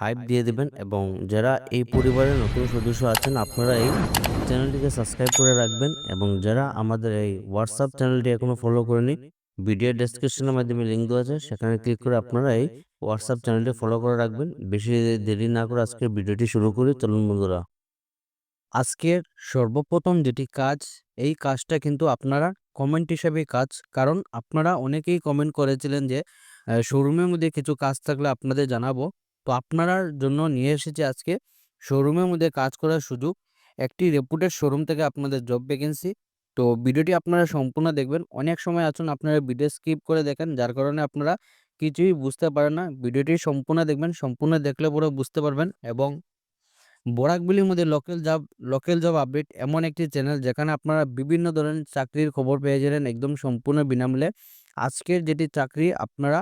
Hype দিয়ে দিবেন এবং যারা এই পরিবারের নতুন সদস্য আছেন, আপনারা এই চ্যানেলটিকে সাবস্ক্রাইব করে রাখবেন এবং যারা আমাদের এই হোয়াটসঅ্যাপ চ্যানেলটি এখনও ফলো করেনি ভিডিও ডেসক্রিপশনের মাধ্যমে লিঙ্ক দেওয়া আছে, সেখানে ক্লিক করে আপনারা এই হোয়াটসঅ্যাপ চ্যানেলটি ফলো করে রাখবেন। বেশি দেরি না করে আজকের ভিডিওটি শুরু করি, চলুন বন্ধুরা। আজকের সর্বপ্রথম যেটি কাজ, এই কাজটা কিন্তু আপনারা কমেন্ট হিসাবে কাজ, কারণ আপনারা অনেকেই কমেন্ট করেছিলেন যে শোরুমের মধ্যে কিছু কাজ থাকলে আপনাদের জানাব। তো আপনার জন্য নিয়ে এসেছি আজকে। শোরুমের মধ্যে কাজ করার সুযোগ। একটি রেপুটেড শোরুম থেকে আপনাদের জব ভ্যাকেন্সি তো ভিডিওটি আপনারা সম্পূর্ণ দেখবেন। অনেক সময় আছেন আপনারা ভিডিও স্কিপ করে দেখেন, যার কারণে আপনারা কিছুই বুঝতে পারেন না। ভিডিওটি সম্পূর্ণ দেখবেন, সম্পূর্ণ দেখলে পরে বুঝতে পারবেন এবং বরাকবিলির মধ্যে local job local job update এমন একটি চ্যানেল যেখানে আপনারা বিভিন্ন ধরনের চাকরির খবর পেয়ে যাবেন একদম সম্পূর্ণ বিনামূল্যে। আজকের যেটি চাকরি, আপনারা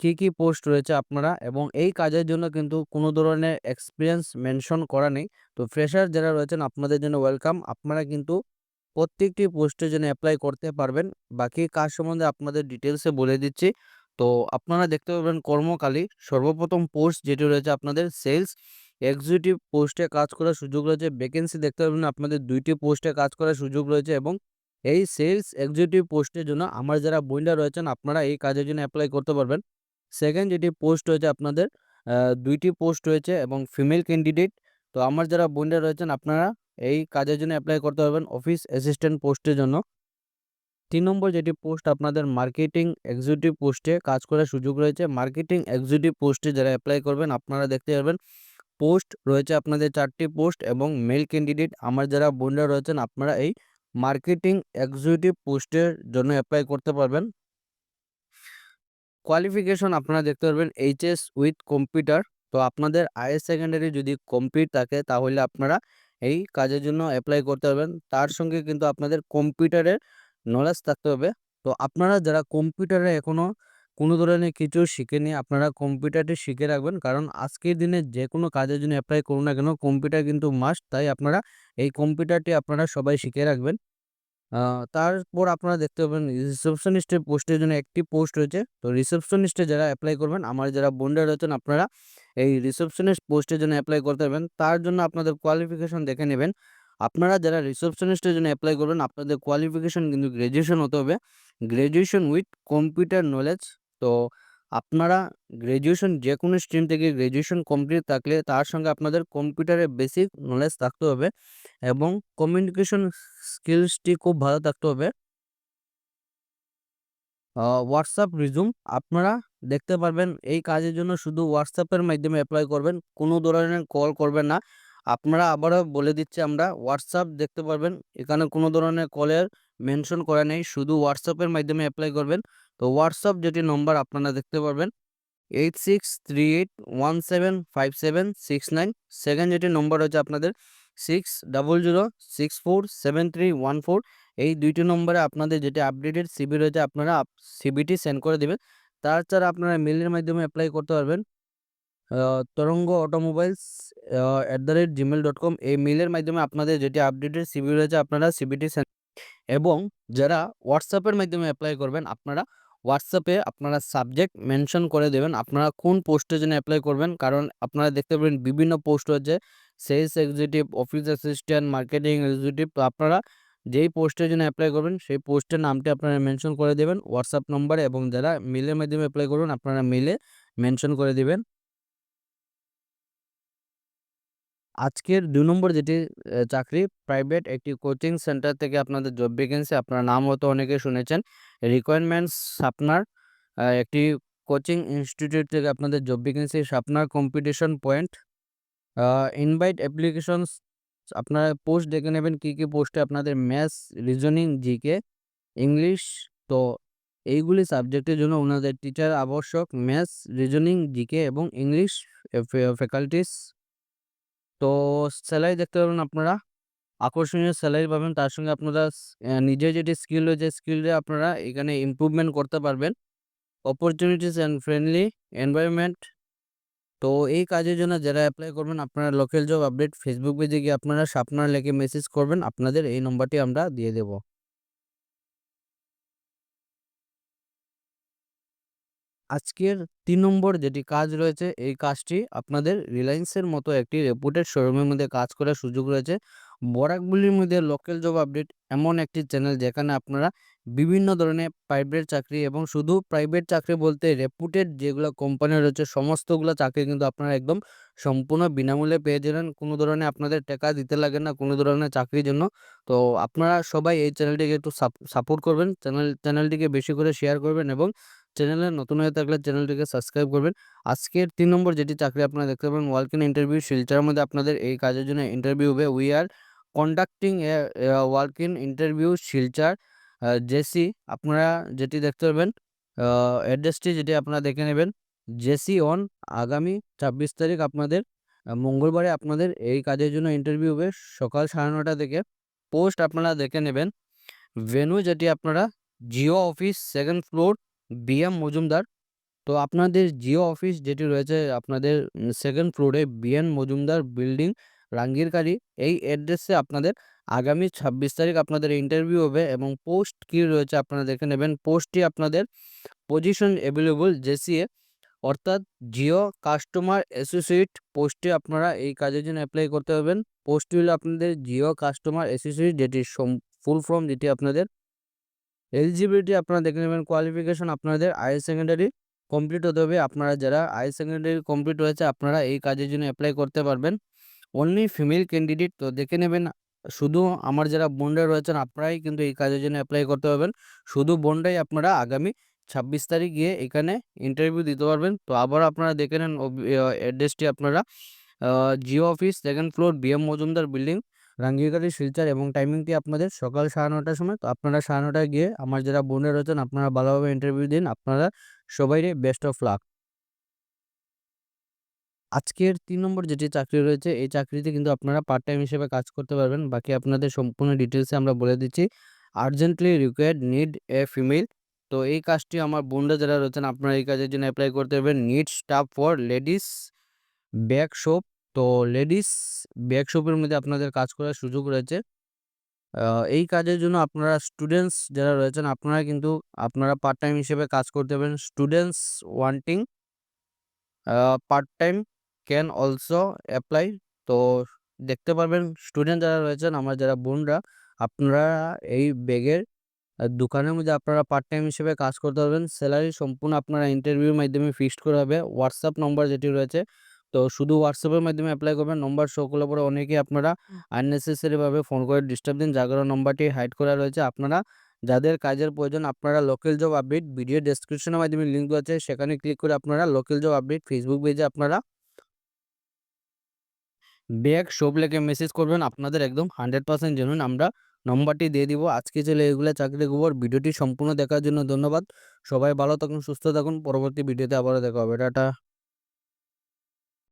কি কি পোস্ট রয়েছে আপনারা? এবং এই কাজের জন্য কিন্তু কোনো ধরনের এক্সপিরিয়েন্স মেনশন করা নেই। তো ফ্রেশার যারা রয়েছেন, আপনাদের জন্য ওয়েলকাম আপনারা কিন্তু প্রত্যেকটি পোস্টের জন্য অ্যাপ্লাই করতে পারবেন। বাকি কাজ সম্বন্ধে আপনাদের ডিটেলসে বলে দিচ্ছি। তো আপনারা দেখতে পাবেন কর্মকালী। সর্বপ্রথম পোস্ট যেটি রয়েছে আপনাদের সেলস এক্সিকিউটিভ পোস্টে কাজ করার সুযোগ রয়েছে। ভ্যাকেন্সি দেখতে পাবেন আপনাদের দুইটি পোস্টে কাজ করার সুযোগ রয়েছে এবং এই সেলস এক্সিকিউটিভ পোস্টের জন্য আমার যারা বইন্ডা রয়েছেন, আপনারা এই কাজের জন্য অ্যাপ্লাই করতে পারবেন। সেকেন্ড যেটি পোস্ট রয়েছে আপনাদের দুইটি পোস্ট রয়েছে এবং ফিমেল ক্যান্ডিডেট তো আমার যারা বইন্ডা রয়েছেন, আপনারা এই কাজের জন্য অ্যাপ্লাই করতে পারবেন অফিস অ্যাসিস্ট্যান্ট পোস্টের জন্য। তিন নম্বর যেটি পোস্ট আপনাদের মার্কেটিং এক্সিকিউটিভ পোস্টে কাজ করার সুযোগ রয়েছে। মার্কেটিং এক্সিকিউটিভ পোস্টে যারা অ্যাপ্লাই করবেন, আপনারা দেখতে পারবেন পোস্ট রয়েছে আপনাদের চারটি পোস্ট এবং মেল ক্যান্ডিডেট আমার যারা বোনরা রয়েছেন, আপনারা এই মার্কেটিং এক্সিকিউটিভ পোস্টের জন্য অ্যাপ্লাই করতে পারবেন। কোয়ালিফিকেশন আপনারা দেখতে পারবেন এইচএস উইথ কম্পিউটার তো আপনাদের হায়ার সেকেন্ডারি যদি কমপ্লিট থাকে, তাহলে আপনারা এই কাজের জন্য অ্যাপ্লাই করতে পারবেন। তার সঙ্গে কিন্তু আপনাদের কম্পিউটারের নলেজ থাকতে হবে। তো আপনারা যারা কম্পিউটারে এখনও কোনো ধরনের কিছু শিখেনি আপনারা কম্পিউটারটি শিখে রাখবেন। কারণ আজকের দিনে যে কোনো কাজের জন্য অ্যাপ্লাই করুন না কেন, কম্পিউটার কিন্তু মাস্ট তাই আপনারা এই কম্পিউটারটি আপনারা সবাই শিখে রাখবেন। তারপর আপনারা দেখতে পাবেন রিসেপশনিস্টের পোস্টের জন্য একটি পোস্ট রয়েছে। তো রিসেপশনিস্টে যারা অ্যাপ্লাই করবেন, আমার যারা বোনরা রয়েছেন, আপনারা এই রিসেপশনিস্ট পোস্টের জন্য অ্যাপ্লাই করতে পারবেন। তার জন্য আপনাদের কোয়ালিফিকেশন দেখে নেবেন। আপনারা যারা রিসেপশনিস্টের জন্য অ্যাপ্লাই করবেন, আপনাদের কোয়ালিফিকেশন কিন্তু গ্র্যাজুয়েশন হতে হবে। গ্র্যাজুয়েশন উইথ কম্পিউটার নলেজ তো আপনারা গ্র্যাজুয়েশন যে কোনো স্ট্রিম থেকে গ্র্যাজুয়েশন কমপ্লিট থাকলে তার সঙ্গে আপনাদের কম্পিউটারের বেসিক নলেজ থাকতে হবে এবং কমিউনিকেশন স্কিলসটি খুব ভালো থাকতে হবে। হোয়াটসঅ্যাপ রিজুম আপনারা দেখতে পারবেন, এই কাজের জন্য শুধু হোয়াটসঅ্যাপের মাধ্যমে অ্যাপ্লাই করবেন, কোনো ধরনের কল করবেন না। আপনারা আবারও বলে দিচ্ছি আমরা হোয়াটসঅ্যাপ দেখতে পারবেন। এখানে কোনো ধরনের কলের মেনশন করা নেই, শুধু হোয়াটসঅ্যাপের মাধ্যমে অ্যাপ্লাই করবেন। তো হোয়াটসঅ্যাপ যেটি নম্বর আপনারা দেখতে পারবেন eight six three eight one seven five seven six nine second যেটি নম্বর হচ্ছে আপনাদের six double zero six four seven three one four এই দুইটি নম্বরে আপনাদের যেটি আপডেটেড সিবি রয়েছে, আপনারা সিবিটি সেন্ড করে দেবেন। তাছাড়া আপনারা মেলের মাধ্যমে অ্যাপ্লাই করতে পারবেন। Tarang automobiles at the rate Gmail dot com এই মেলের মাধ্যমে আপনাদের যেটি আপডেটেড সিবি রয়েছে, আপনারা সিবিটি এবং যারা হোয়াটসঅ্যাপের মাধ্যমে অ্যাপ্লাই করবেন, আপনারা হোয়াটসঅ্যাপে আপনারা সাবজেক্ট মেনশন করে দেবেন, আপনারা কোন পোস্টের জন্য অ্যাপ্লাই করবেন, কারণ আপনারা দেখতে পাবেন বিভিন্ন পোস্ট রয়েছে sales executive office assistant marketing executive আপনারা যেই পোস্টের জন্য অ্যাপ্লাই করবেন, সেই পোস্টের নামটি আপনারা মেনশন করে দেবেন হোয়াটসঅ্যাপ নম্বরে এবং যারা মেলের মাধ্যমে অ্যাপ্লাই করবেন, আপনারা মেলে মেনশন করে দেবেন। আজকের দুই নম্বর যেটি চাকরি প্রাইভেট একটি কোচিং সেন্টার থেকে আপনাদের জব ভ্যাকেন্সি আপনার নাম হয়তো অনেকে শুনেছেন। রিকোয়ারমেন্টস আপনার একটি কোচিং ইনস্টিটিউট থেকে আপনাদের জব ভ্যাকেন্সি আপনার কম্পিটিশন পয়েন্ট ইনভাইট অ্যাপ্লিকেশনস আপনারা পোস্ট দেখে নেবেন কী কী পোস্টে আপনাদের ম্যাথস রিজনিং জিকে ইংলিশ তো এইগুলি সাবজেক্টের জন্য ওনাদের টিচার আবশ্যক। ম্যাথস রিজনিং জিকে এবং ইংলিশ ফ্যাকাল্টিস তো স্যালারি দেখতে পাবেন আপনারা। আকর্ষণীয় স্যালারি পাবেন। তার সঙ্গে আপনারা নিজের যেটি স্কিল রয়েছে স্কিলে আপনারা এখানে ইম্প্রুভমেন্ট করতে পারবেন। অপরচুনিটিস অ্যান্ড ফ্রেন্ডলি এনভায়রনমেন্ট তো এই কাজের জন্য যারা অ্যাপ্লাই করবেন, আপনারা লোকাল জব আপডেট ফেসবুক পেজে গিয়ে আপনারা স্বপ্নার লেখে মেসেজ করবেন। আপনাদের এই নম্বরটি আমরা দিয়ে দেব। আজকের তিন নম্বর যেটি কাজ রয়েছে, এই কাজটি আপনাদের রিলায়েন্সের মতো একটি রেপুটেড শোরুমের মধ্যে কাজ করার সুযোগ রয়েছে। বরাকগুলির মধ্যে লোকাল জব আপডেট এমন একটি চ্যানেল যেখানে আপনারা বিভিন্ন ধরনের প্রাইভেট চাকরি এবং শুধু প্রাইভেট চাকরি বলতে রেপুটেড যেগুলো কোম্পানি রয়েছে, সমস্তগুলো চাকরি কিন্তু আপনারা একদম সম্পূর্ণ বিনামূল্যে পেয়ে যাবেন। কোনো ধরনের আপনাদের টাকা দিতে লাগে না, কোনো ধরনের চাকরির জন্য। তো আপনারা সবাই এই চ্যানেলটিকে একটু সাপোর্ট করবেন, চ্যানেল, চ্যানেলটিকে বেশি করে শেয়ার করবেন এবং চ্যানেলে নতুন হয়ে থাকলে চ্যানেলটিকে সাবস্ক্রাইব করবেন। আজকের তিন নম্বর যেটি চাকরি আপনারা দেখতে পাবেন ওয়ার্ক ইন ইন্টারভিউ শিলচার মধ্যে আপনাদের এই কাজের জন্য ইন্টারভিউ হবে। We are conducting a in interview Silchar JC আপনারা যেটি দেখতে পাবেন অ্যাড্রেসটি যেটি আপনারা দেখে নেবেন জেসি অন আগামী ছাব্বিশ তারিখ আপনাদের মঙ্গলবারে আপনাদের এই কাজের জন্য ইন্টারভিউ হবে সকাল সাড়ে নটা থেকে। পোস্ট আপনারা দেখে নেবেন ভেনু যেটি আপনারা Jio office second floor BM Majumdar. তো আপনাদের জিও অফিস যেটি রয়েছে, আপনাদের সেকেন্ড ফ্লোরে বিএন মজুমদার বিল্ডিং রাঙ্গিরকারি এই অ্যাড্রেসে আপনাদের আগামী ছাব্বিশ তারিখ আপনাদের ইন্টারভিউ হবে এবং পোস্ট কী রয়েছে আপনারা দেখে নেবেন। পোস্টটি আপনাদের পজিশন অ্যাভেলেবল জেসিএ অর্থাৎ জিও কাস্টমার অ্যাসোসিয়েট পোস্টে আপনারা এই কাজের জন্য অ্যাপ্লাই করতে পারবেন। পোস্টটি হলো আপনাদের জিও কাস্টমার অ্যাসোসিয়েট যেটি ফুল ফর্ম যেটি আপনাদের এলিজিবিলিটি আপনারা দেখে নেবেন কোয়ালিফিকেশন আপনাদের হায়ার সেকেন্ডারি কমপ্লিট হতে হবে। আপনারা যারা হায়ার সেকেন্ডারি কমপ্লিট হয়েছে, আপনারা এই কাজের জন্য অ্যাপ্লাই করতে পারবেন। অনলি ফিমেল ক্যান্ডিডেট তো দেখে নেবেন, শুধু আমার যারা বোনরা রয়েছেন, আপনারাই কিন্তু এই কাজের জন্য অ্যাপ্লাই করতে পারবেন। শুধু বোনরাই আপনারা আগামী ছাব্বিশ তারিখ গিয়ে এখানে ইন্টারভিউ দিতে পারবেন। তো আবার আপনারা দেখে নেন অ্যাড্রেসটি আপনারা Jio office second floor BM Majumdar building Rangirkati Silchar এবং টাইমিংটি আপনাদের সকাল সাড়ে নটার সময়। তো আপনারা সাড়ে নটায় গিয়ে আমার যারা বোনের রয়েছেন, আপনারা ভালোভাবে ইন্টারভিউ দিন। আপনারা সবাই বেস্ট অফ লাক আজকের তিন নম্বর যেটি চাকরি রয়েছে, এই চাকরিতে কিন্তু আপনারা পার্ট টাইম হিসেবে কাজ করতে পারবেন। বাকি আপনাদের সম্পূর্ণ ডিটেলসে আমরা বলে দিচ্ছি। Urgently required need a female তো এই কাজটি আমার বোনরা যারা রয়েছেন, আপনারা এই কাজের জন্য অ্যাপ্লাই করতে পারবেন। Need staff for ladies back shop তো লেডিস ব্যাগ শপের মধ্যে আপনাদের কাজ করার সুযোগ রয়েছে। এই কাজের জন্য আপনারা স্টুডেন্টস যারা রয়েছেন, আপনারা কিন্তু, আপনারা পার্ট টাইম হিসেবে কাজ করতে পারেন। Students wanting part time can also apply তো দেখতে পারবেন স্টুডেন্ট যারা রয়েছেন, আমার যারা বোনরা, আপনারা এই ব্যাগের দোকানের মধ্যে আপনারা পার্ট টাইম হিসেবে কাজ করতে পারবেন। স্যালারি সম্পূর্ণ আপনারা ইন্টারভিউর মাধ্যমে ফিক্সড করা হবে। হোয়াটসঅ্যাপ নম্বর যেটি রয়েছে তো শুধু হোয়াটসঅ্যাপের মাধ্যমে অ্যাপ্লাই করবেন। নম্বর শো করলে পরে অনেকেই আপনারা আননেসেসারিভাবে ফোন করে ডিস্টার্ব দিন। যার কারণে নম্বরটি হাইড করা রয়েছে। আপনারা যাদের কাজের প্রয়োজন আপনারা লোকাল জব আপডেট ভিডিও ডেসক্রিপশনের মাধ্যমে লিঙ্ক আছে। সেখানে ক্লিক করে আপনারা লোকাল জব আপডেট ফেসবুক পেজে আপনারা ব্যাগ শপ লেখে মেসেজ করবেন। আপনাদের একদম হান্ড্রেড পার্সেন্ট জেনুইন আমরা নম্বরটি দিয়ে দিব। আজকে চলে এগুলো চাকরি খবর। ভিডিওটি সম্পূর্ণ দেখার জন্য ধন্যবাদ। সবাই ভালো থাকুন সুস্থ থাকুন। পরবর্তী ভিডিওতে আবারও দেখা হবে। টাটা।